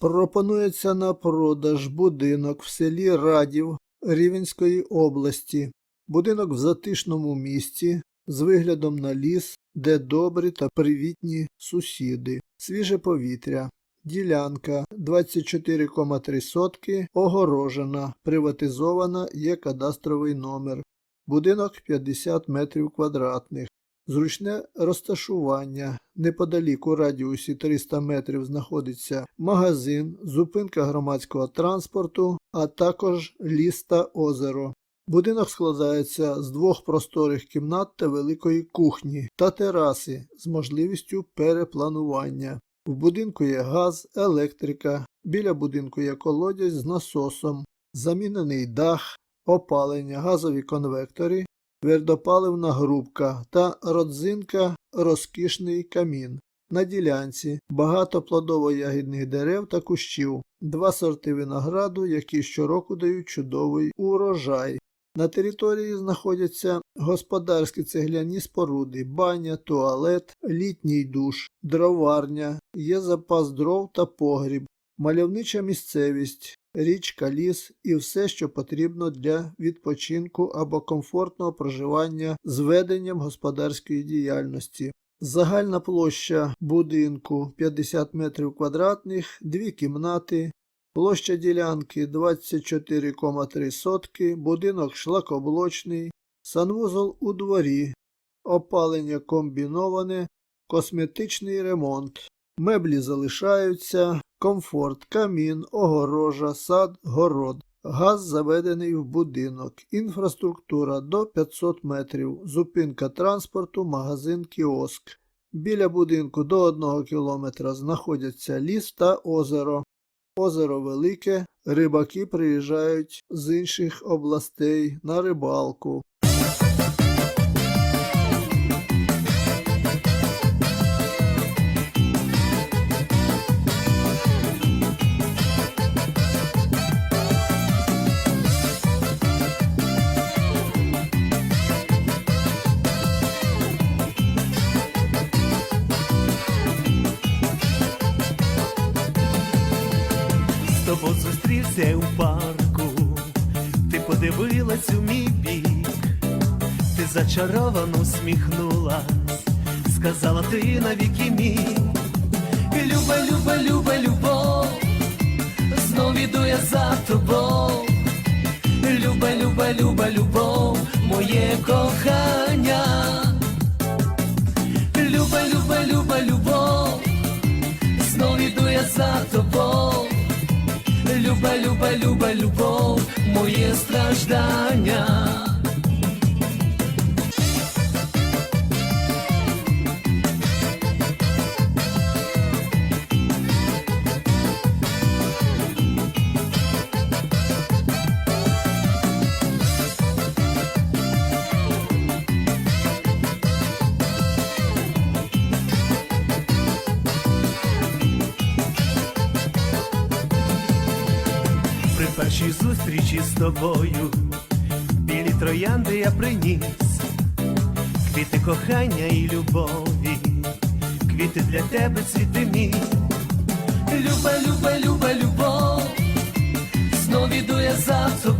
Пропонується на продаж будинок в селі Радів Рівенської області. Будинок в затишному місті з виглядом на ліс, де добрі та привітні сусіди, свіже повітря. Ділянка 24,3 сотки, огорожена, приватизована, є кадастровий номер. Будинок 50 метрів квадратних. Зручне розташування. Неподалік у радіусі 300 метрів знаходиться магазин, зупинка громадського транспорту, а також ліс та озеро. Будинок складається з двох просторих кімнат та великої кухні та тераси з можливістю перепланування. В будинку є газ, електрика, біля будинку є колодязь з насосом, замінений дах, опалення, газові конвектори, твердопаливна грубка та родзинка розкішний камін. На ділянці багато плодово-ягідних дерев та кущів, два сорти винограду, які щороку дають чудовий урожай. На території знаходяться господарські цегляні споруди, баня, туалет, літній душ, дроварня, є запас дров та погріб, мальовнича місцевість, річка, ліс і все, що потрібно для відпочинку або комфортного проживання з веденням господарської діяльності. Загальна площа будинку 50 метрів квадратних, дві кімнати, площа ділянки 24,3 сотки, будинок шлакоблочний, санвузол у дворі, опалення комбіноване, косметичний ремонт. Меблі залишаються, комфорт, камін, огорожа, сад, город. Газ заведений в будинок, інфраструктура до 500 метрів, зупинка транспорту, магазин, кіоск. Біля будинку до 1 кілометра знаходяться ліс та озеро. Озеро велике, рибаки приїжджають з інших областей на рибалку. Тобою зустрівся у парку, ти подивилась у мій бік, ти зачаровано усміхнулась, сказала ти навіки мій. Люба, люба, люба, любов, знов іду я за тобою. Люба, люба, люба, любов, моє кохання. Люба, люба, люба, любов, знов іду я за тобою. Люба, люба, люба, любов, моє страждання. Першій зустрічі з тобою білі троянди я приніс, квіти кохання і любові, квіти для тебе цвіти мій. Люба, люба, люба, любов, знов іду я за тобою.